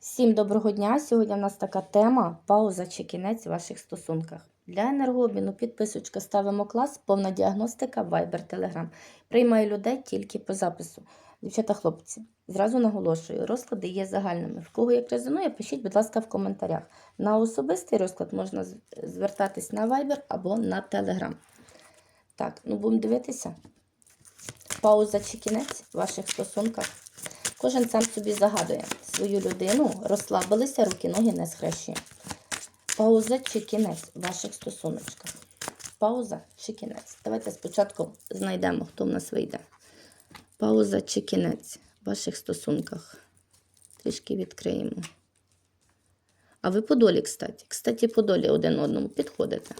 Всім доброго дня! Сьогодні в нас така тема пауза чи кінець в ваших стосунках. Для енергообміну підписочка ставимо клас, повна діагностика, Viber, Telegram. Приймаю людей тільки по запису. Дівчата, хлопці, зразу наголошую, розклади є загальними. В кого як резонує, пишіть, будь ласка, в коментарях. На особистий розклад можна звертатись на Viber або на Telegram. Так, ну будемо дивитися. Пауза чи кінець в ваших стосунках. Кожен сам собі загадує свою людину, розслабилися, руки, ноги не схрещує. Пауза чи кінець в ваших стосуночках. Пауза чи кінець. Давайте спочатку знайдемо, хто в нас вийде. Пауза чи кінець в ваших стосунках. Трішки відкриємо. А ви по долі, кстати. Кстати, по долі один одному підходите.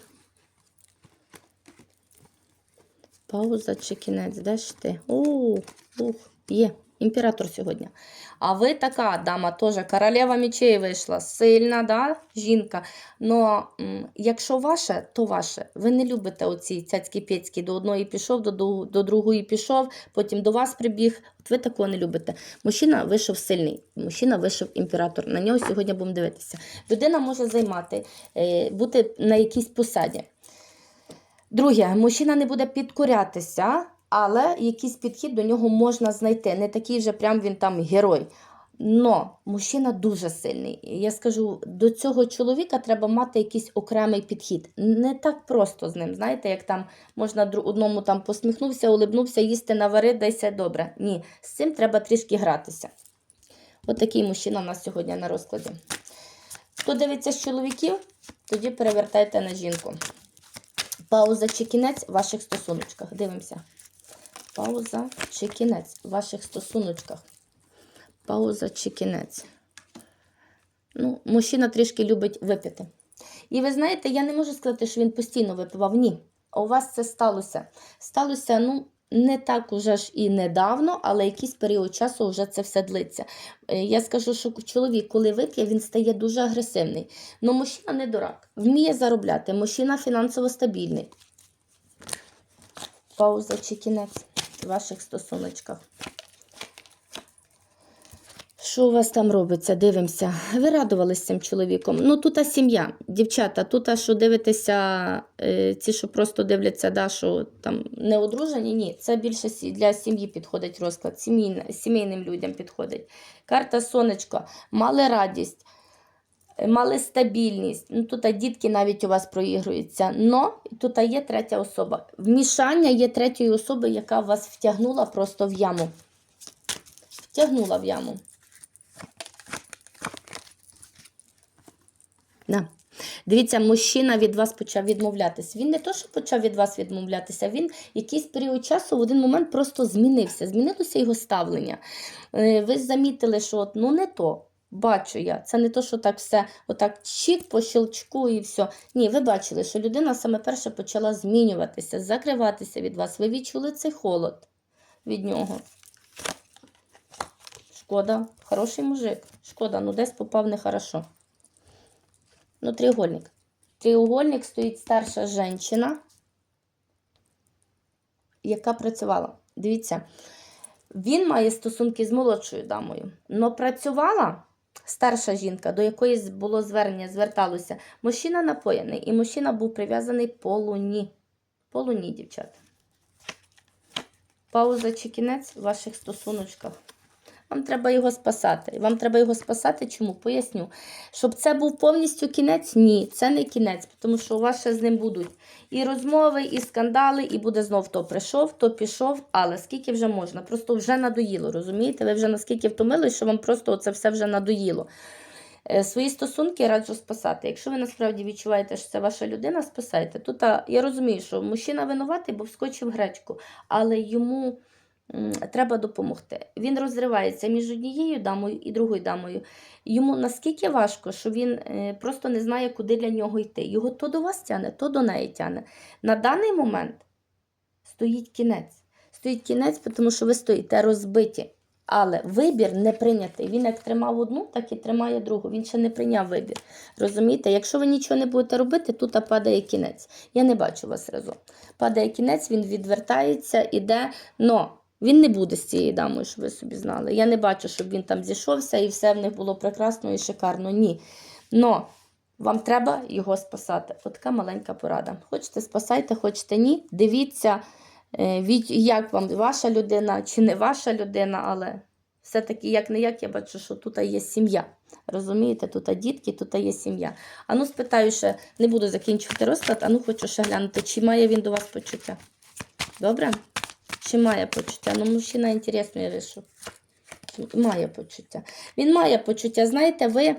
Пауза чи кінець. Де ж ти? О, ух, є. Імператор сьогодні. А ви така дама теж королева мечей вийшла. Сильна, да? жінка. Но якщо ваше, то ваше. Ви не любите оці цяцькі пєцькі. До одної пішов, до, до другої пішов, потім до вас прибіг. От ви такого не любите. Мужчина вийшов сильний. Мужчина вийшов імператор. На нього сьогодні будемо дивитися. Людина може займати, е, бути на якійсь посаді. Друге, мужчина не буде підкорятися, але якийсь підхід до нього можна знайти. Не такий вже прям він там герой. Но мужчина дуже сильний. Я скажу, до цього чоловіка треба мати якийсь окремий підхід. Не так просто з ним. Знаєте, як там можна одному там посміхнувся, улибнувся, їсти навари, дай все добре. Ні, з цим треба трішки гратися. От такий мужчина у нас сьогодні на розкладі. Хто дивиться з чоловіків, тоді перевертайте на жінку. Пауза чи кінець в ваших стосуночках. Дивимося. Пауза чи кінець в ваших стосуночках. Пауза чи кінець. Ну, мужчина трішки любить випити. І ви знаєте, я не можу сказати, що він постійно випивав. Ні. А у вас це сталося. Сталося, ну, не так уже ж і недавно, але якийсь період часу вже це все длиться. Е, Я скажу, що чоловік, коли вип'є, він стає дуже агресивний. Ну, мужчина не дурак, вміє заробляти, мужчина фінансово стабільний. Пауза чи кінець ваших стосуночках. Що у вас там робиться? Дивимося. Ви радувалися цим чоловіком. Ну, тут а сім'я, дівчата, тут, а що дивитеся, е, ці, що просто дивляться, да, що там не одружені, ні, це більше для сім'ї підходить розклад, сімейним людям підходить. Карта сонечко, мали радість, мали стабільність. Ну, тут дітки навіть у вас проігруються. Но тут є третя особа. Вмішання є третьої особи, яка вас втягнула просто в яму. Втягнула в яму. На. Дивіться, мужчина від вас почав відмовлятися. Він не то, що почав від вас відмовлятися, він якийсь період часу в один момент просто змінився. Змінилося його ставлення. Е, Ви замітили, що от, ну не то. Бачу я. Це не то, що так все отак чік по щелчку і все. Ні, ви бачили, що людина саме перше почала змінюватися, закриватися від вас. Ви відчули цей холод від нього. Шкода, хороший мужик. Шкода, ну десь попав нехорошо. Ну, треугольник. Треугольник стоїть старша жінка, яка працювала. Дивіться, він має стосунки з молодшою дамою. Но працювала старша жінка, до якої було звернення, зверталося. Мужчина напоєний, і мужчина був прив'язаний по луні. По луні, дівчата. Пауза чи кінець в ваших стосуночках. Вам треба його спасати. Вам треба його спасати. Чому? Поясню. Щоб це був повністю кінець? Ні, це не кінець, тому що у вас ще з ним будуть і розмови, і скандали, і буде знов то прийшов, то пішов. Але скільки вже можна? Просто вже надоїло, розумієте? Ви вже наскільки втомились, що вам просто це все вже надоїло. Е, Свої стосунки раджу спасати. Якщо ви насправді відчуваєте, що це ваша людина, спасайте. Тут я розумію, що мужчина винуватий, бо вскочив гречку, але йому треба допомогти. Він розривається між однією дамою і другою дамою. Йому наскільки важко, що він е, просто не знає, куди для нього йти. Його то до вас тяне, то до неї тяне. На даний момент стоїть кінець. Стоїть кінець, тому що ви стоїте розбиті. Але вибір не прийнятий. Він як тримав одну, так і тримає другу. Він ще не прийняв вибір. Розумієте? Якщо ви нічого не будете робити, тут падає кінець. Я не бачу вас разом. Падає кінець, він відвертається, іде. Но Він не буде з цією дамою, щоб ви собі знали. Я не бачу, щоб він там зійшовся і все в них було прекрасно і шикарно. Ні. Но вам треба його спасати. От така маленька порада. Хочете спасайте, хочете ні. Дивіться, е, як вам ваша людина чи не ваша людина, але все-таки як не як я бачу, що тут є сім'я. Розумієте, тут дітки, тут є сім'я. А ну спитаю ще, не буду закінчувати розклад, а ну хочу ще глянути, чи має він до вас почуття. Добре? Чи має почуття? Ну, мужчина інтересно, я вирішив. Має почуття. Він має почуття. Знаєте, ви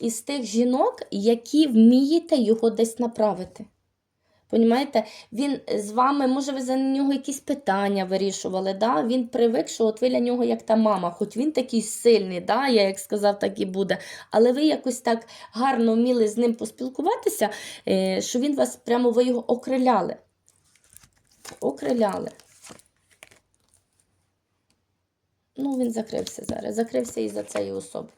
із тих жінок, які вмієте його десь направити. Понімаєте, він з вами, може, ви за нього якісь питання вирішували. Да? Він привик, що от ви для нього як та мама, хоч він такий сильний, да? я як сказав, так і буде. Але ви якось так гарно вміли з ним поспілкуватися, е, що він вас прямо ви його окриляли. Окриляли. Ну, він закрився зараз. Закрився і за цієї особи.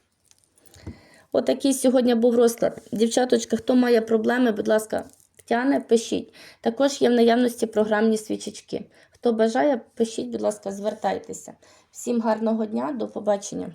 Отакий сьогодні був розклад. Дівчаточка, хто має проблеми, будь ласка, Тяне, пишіть. Також є в наявності програмні свічечки. Хто бажає, пишіть, будь ласка, звертайтеся. Всім гарного дня, до побачення.